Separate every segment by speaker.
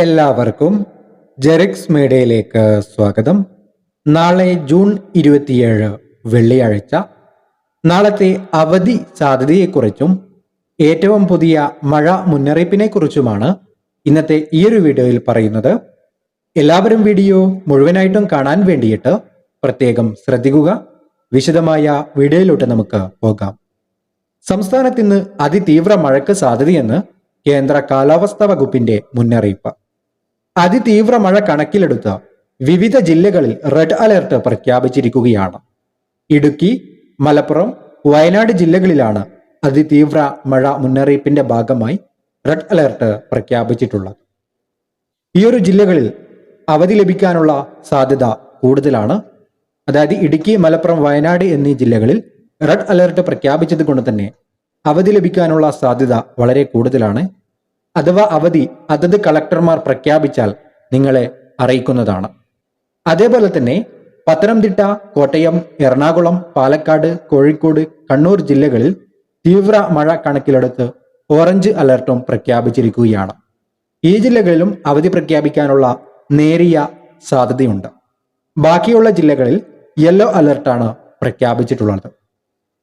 Speaker 1: എല്ലാവർക്കും ജെറിക്സ് മീഡിയയിലേക്ക് സ്വാഗതം. നാളെ ജൂൺ ഇരുപത്തിയേഴ് വെള്ളിയാഴ്ച. നാളത്തെ അവധി സാധ്യതയെക്കുറിച്ചും ഏറ്റവും പുതിയ മഴ മുന്നറിയിപ്പിനെ കുറിച്ചുമാണ് ഇന്നത്തെ ഈ ഒരു വീഡിയോയിൽ പറയുന്നത്. എല്ലാവരും വീഡിയോ മുഴുവനായിട്ടും കാണാൻ വേണ്ടിയിട്ട് പ്രത്യേകം ശ്രദ്ധിക്കുക. വിശദമായ വീഡിയോയിലോട്ട് നമുക്ക് പോകാം. സംസ്ഥാനത്ത് ഇന്ന് അതിതീവ്ര മഴയ്ക്ക് സാധ്യതയെന്ന് കേന്ദ്ര കാലാവസ്ഥാ വകുപ്പിന്റെ മുന്നറിയിപ്പ്. അതിതീവ്ര മഴ കണക്കിലെടുത്ത് വിവിധ ജില്ലകളിൽ റെഡ് അലർട്ട് പ്രഖ്യാപിച്ചിരിക്കുകയാണ്. ഇടുക്കി മലപ്പുറം വയനാട് ജില്ലകളിലാണ് അതിതീവ്ര മഴ മുന്നറിയിപ്പിന്റെ ഭാഗമായി റെഡ് അലർട്ട് പ്രഖ്യാപിച്ചിട്ടുള്ളത്. ഈയൊരു ജില്ലകളിൽ അവധി ലഭിക്കാനുള്ള സാധ്യത കൂടുതലാണ്. അതായത് ഇടുക്കി മലപ്പുറം വയനാട് എന്നീ ജില്ലകളിൽ റെഡ് അലർട്ട് പ്രഖ്യാപിച്ചത് കൊണ്ട് തന്നെ അവധി ലഭിക്കാനുള്ള സാധ്യത വളരെ കൂടുതലാണ്. അഥവാ അവധി അതത് കളക്ടർമാർ പ്രഖ്യാപിച്ചാൽ നിങ്ങളെ അറിയിക്കുന്നതാണ്. അതേപോലെ തന്നെ പത്തനംതിട്ട കോട്ടയം എറണാകുളം പാലക്കാട് കോഴിക്കോട് കണ്ണൂർ ജില്ലകളിൽ തീവ്ര മഴ കണക്കിലെടുത്ത് ഓറഞ്ച് അലർട്ടും പ്രഖ്യാപിച്ചിരിക്കുകയാണ്. ഈ ജില്ലകളിലും അവധി പ്രഖ്യാപിക്കാനുള്ള നേരിയ സാധ്യതയുണ്ട്. ബാക്കിയുള്ള ജില്ലകളിൽ യെല്ലോ അലർട്ടാണ് പ്രഖ്യാപിച്ചിട്ടുള്ളത്.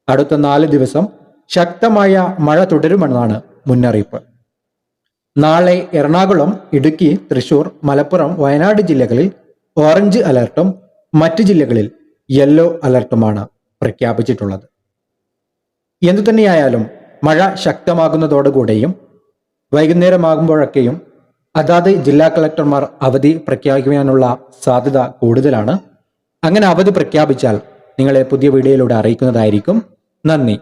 Speaker 1: അടുത്ത നാല് ദിവസം ശക്തമായ മഴ തുടരുമെന്നാണ് മുന്നറിയിപ്പ്. നാളെ എറണാകുളം ഇടുക്കി തൃശൂർ മലപ്പുറം വയനാട് ജില്ലകളിൽ ഓറഞ്ച് അലർട്ടും മറ്റ് ജില്ലകളിൽ യെല്ലോ അലർട്ടുമാണ് പ്രഖ്യാപിച്ചിട്ടുള്ളത്. എന്തു തന്നെയായാലും മഴ ശക്തമാകുന്നതോടുകൂടെയും വൈകുന്നേരമാകുമ്പോഴൊക്കെയും അതാത് ജില്ലാ കളക്ടർമാർ അവധി പ്രഖ്യാപിക്കാനുള്ള സാധ്യത കൂടുതലാണ്. അങ്ങനെ അവധി പ്രഖ്യാപിച്ചാൽ നിങ്ങളെ പുതിയ വീഡിയോയിലൂടെ അറിയിക്കുന്നതായിരിക്കും. നന്ദി.